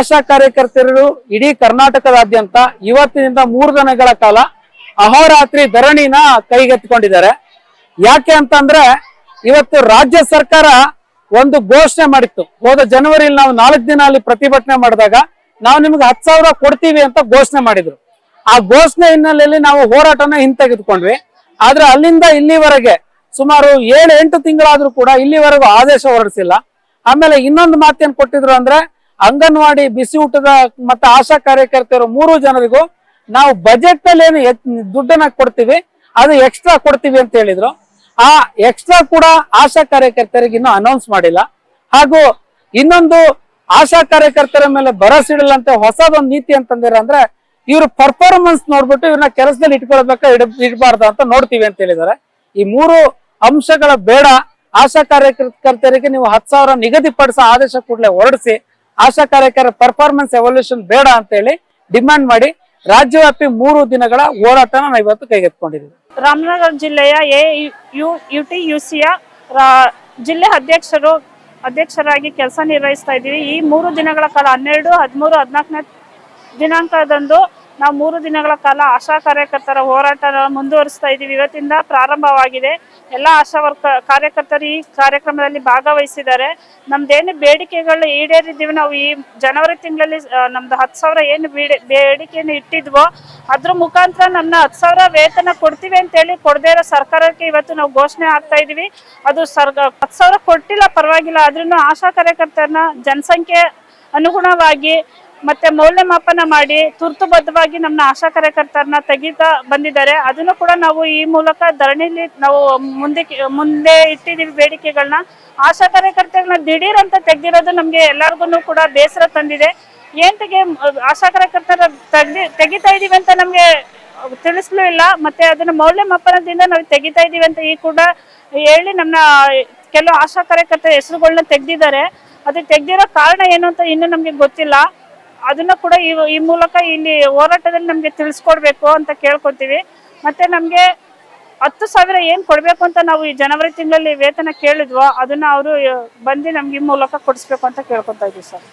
ಆಶಾ ಕಾರ್ಯಕರ್ತರು ಇಡೀ ಕರ್ನಾಟಕದಾದ್ಯಂತ ಇವತ್ತಿನಿಂದ ಮೂರು ದಿನಗಳ ಕಾಲ ಅಹೋರಾತ್ರಿ ಧರಣಿನ ಕೈಗೆತ್ತಿಕೊಂಡಿದ್ದಾರೆ. ಯಾಕೆ ಅಂತಂದ್ರೆ ಇವತ್ತು ರಾಜ್ಯ ಸರ್ಕಾರ ಒಂದು ಘೋಷಣೆ ಮಾಡಿತ್ತು. ಹೋದ ಜನವರಿಲಿ ನಾವು ನಾಲ್ಕು ದಿನ ಅಲ್ಲಿ ಪ್ರತಿಭಟನೆ ಮಾಡಿದಾಗ ನಾವು ನಿಮ್ಗೆ ಹತ್ತು ಸಾವಿರ ಕೊಡ್ತೀವಿ ಅಂತ ಘೋಷಣೆ ಮಾಡಿದ್ರು. ಆ ಘೋಷಣೆ ಹಿನ್ನೆಲೆಯಲ್ಲಿ ನಾವು ಹೋರಾಟನ ಹಿಂತೆಗೆದುಕೊಂಡ್ವಿ. ಆದ್ರೆ ಅಲ್ಲಿಂದ ಇಲ್ಲಿವರೆಗೆ ಸುಮಾರು ಏಳು ಎಂಟು ತಿಂಗಳಾದ್ರೂ ಕೂಡ ಇಲ್ಲಿವರೆಗೂ ಆದೇಶ ಹೊರಡಿಸಿಲ್ಲ. ಆಮೇಲೆ ಇನ್ನೊಂದು ಮಾತೇನ್ ಕೊಟ್ಟಿದ್ರು ಅಂದ್ರೆ ಅಂಗನವಾಡಿ ಬಿಸಿ ಊಟದ ಮತ್ತೆ ಆಶಾ ಕಾರ್ಯಕರ್ತರು ಮೂರು ಜನರಿಗೂ ನಾವು ಬಜೆಟ್ ಅಲ್ಲಿ ಏನು ದುಡ್ಡನ್ನ ಕೊಡ್ತೀವಿ, ಅದು ಎಕ್ಸ್ಟ್ರಾ ಕೊಡ್ತೀವಿ ಅಂತ ಹೇಳಿದ್ರು. ಆ ಎಕ್ಸ್ಟ್ರಾ ಕೂಡ ಆಶಾ ಕಾರ್ಯಕರ್ತರಿಗೆ ಇನ್ನೂ ಅನೌನ್ಸ್ ಮಾಡಿಲ್ಲ. ಹಾಗೂ ಇನ್ನೊಂದು ಆಶಾ ಕಾರ್ಯಕರ್ತರ ಮೇಲೆ ಭರವಸೆ ಹೊಸದೊಂದು ನೀತಿ ಅಂತಂದಿರ ಅಂದ್ರೆ ಇವ್ರ ಪರ್ಫಾರ್ಮೆನ್ಸ್ ನೋಡ್ಬಿಟ್ಟು ಇವ್ರನ್ನ ಕೆಲಸದಲ್ಲಿ ಇಟ್ಕೊಳ್ಬೇಕಾ, ಇಡ ಇಡಬಾರ್ದು ಅಂತ ನೋಡ್ತೀವಿ ಅಂತ ಹೇಳಿದ್ದಾರೆ. ಈ ಮೂರು ಅಂಶಗಳ ಬೇಡ. ಆಶಾ ಕಾರ್ಯಕರ್ತರಿಗೆ ನೀವು ಹತ್ತು ಸಾವಿರ ನಿಗದಿಪಡಿಸೋ ಆದೇಶ ಕೂಡಲೇ ಹೊರಡಿಸಿ ಆಶಾ ಕಾರ್ಯಕರ ಪರ್ಫಾರ್ಮೆನ್ಸ್ ಎವಲ್ಯೂಷನ್ ಬೇಡ ಅಂತ ಹೇಳಿ ಡಿಮಾಂಡ್ ಮಾಡಿ ರಾಜ್ಯವ್ಯಾಪಿ ಮೂರು ದಿನಗಳ ಹೋರಾಟನ ನಾವು ಇವತ್ತು ಕೈಗೆತ್ತಿಕೊಂಡಿದ್ದೀವಿ. ರಾಮನಗರ ಜಿಲ್ಲೆಯ A U U T U ಸಿಯ ಜಿಲ್ಲೆ ಅಧ್ಯಕ್ಷರು ಅಧ್ಯಕ್ಷರಾಗಿ ಕೆಲಸ ನಿರ್ವಹಿಸ್ತಾ ಇದ್ದೀವಿ. ಈ ಮೂರು ದಿನಗಳ ಕಾಲ ಹನ್ನೆರಡು, ಹದಿಮೂರು, ಹದಿನಾಲ್ಕನೇ ದಿನಾಂಕದಂದು ನಾವು ಮೂರು ದಿನಗಳ ಕಾಲ ಆಶಾ ಕಾರ್ಯಕರ್ತರ ಹೋರಾಟ ಮುಂದುವರಿಸ್ತಾ ಇದ್ದೀವಿ. ಇವತ್ತಿಂದ ಪ್ರಾರಂಭವಾಗಿದೆ. ಎಲ್ಲ ಆಶಾ ವರ್ಕ, ಕಾರ್ಯಕರ್ತರು ಈ ಕಾರ್ಯಕ್ರಮದಲ್ಲಿ ಭಾಗವಹಿಸಿದ್ದಾರೆ. ನಮ್ದೇನು ಬೇಡಿಕೆಗಳು ಈಡೇರಿದ್ದೀವಿ. ನಾವು ಈ ಜನವರಿ ತಿಂಗಳಲ್ಲಿ ನಮ್ದು ಹತ್ತು ಸಾವಿರ ಏನು ಬೇಡಿ, ಬೇಡಿಕೆಯನ್ನು ಇಟ್ಟಿದ್ವೋ, ಅದ್ರ ಮುಖಾಂತರ ನನ್ನ ಹತ್ತು ಸಾವಿರ ವೇತನ ಕೊಡ್ತೀವಿ ಅಂತೇಳಿ ಕೊಡದೇ ಇರೋ ಸರ್ಕಾರಕ್ಕೆ ಇವತ್ತು ನಾವು ಘೋಷಣೆ ಆಗ್ತಾ ಇದ್ದೀವಿ. ಅದು ಸರ್ಗ, ಹತ್ತು ಸಾವಿರ ಕೊಟ್ಟಿಲ್ಲ, ಪರವಾಗಿಲ್ಲ. ಆದ್ರೂ ಆಶಾ ಕಾರ್ಯಕರ್ತರನ್ನ ಜನಸಂಖ್ಯೆ ಅನುಗುಣವಾಗಿ ಮತ್ತೆ ಮೌಲ್ಯಮಾಪನ ಮಾಡಿ ತುರ್ತುಬದ್ಧವಾಗಿ ನಮ್ಮ ಆಶಾ ಕಾರ್ಯಕರ್ತರನ್ನ ತೆಗೀತಾ ಬಂದಿದ್ದಾರೆ. ಅದನ್ನು ಕೂಡ ನಾವು ಈ ಮೂಲಕ ಧರಣಿಲಿ ನಾವು ಮುಂದೆ ಮುಂದೆ ಇಟ್ಟಿದ್ದೀವಿ ಬೇಡಿಕೆಗಳನ್ನ ಆಶಾ ಕಾರ್ಯಕರ್ತರನ್ನ ದಿಢೀರ್ ಅಂತ ತೆಗೆದಿರೋದು ನಮ್ಗೆ ಎಲ್ಲರಿಗೂ ಕೂಡ ಬೇಸರ ತಂದಿದೆ. ಏಂತಿಗೆ ಆಶಾ ಕಾರ್ಯಕರ್ತರ ತೆಗ್ದಿ ತೆಗಿತಾ ಇದೀವಿ ಅಂತ ನಮ್ಗೆ ತಿಳಿಸ್ಲೂ ಇಲ್ಲ. ಮತ್ತೆ ಅದನ್ನ ಮೌಲ್ಯಮಾಪನದಿಂದ ನಾವು ತೆಗಿತಾ ಇದೀವಿ ಅಂತ ಈ ಕೂಡ ಹೇಳಿ ನಮ್ಮ ಕೆಲವು ಆಶಾ ಕಾರ್ಯಕರ್ತರ ಹೆಸರುಗಳನ್ನ ತೆಗ್ದಿದ್ದಾರೆ. ಅದು ತೆಗ್ದಿರೋ ಕಾರಣ ಏನು ಅಂತ ಇನ್ನೂ ನಮ್ಗೆ ಗೊತ್ತಿಲ್ಲ. ಅದನ್ನ ಕೂಡ ಈ ಈ ಮೂಲಕ ಇಲ್ಲಿ ಹೋರಾಟದಲ್ಲಿ ನಮ್ಗೆ ತಿಳಿಸ್ಕೊಡ್ಬೇಕು ಅಂತ ಕೇಳ್ಕೊತೀವಿ. ಮತ್ತೆ ನಮ್ಗೆ ಹತ್ತು ಸಾವಿರ ಏನ್ ಕೊಡ್ಬೇಕು ಅಂತ ನಾವು ಈ ಜನವರಿ ತಿಂಗಳಲ್ಲಿ ವೇತನ ಕೇಳಿದ್ವೋ, ಅದನ್ನ ಅವರು, ಬಂದು ನಮ್ಗೆ ಈ ಮೂಲಕ ಕೊಡಿಸ್ಬೇಕು ಅಂತ ಕೇಳ್ಕೊತಾ ಇದ್ದೀವಿ ಸರ್.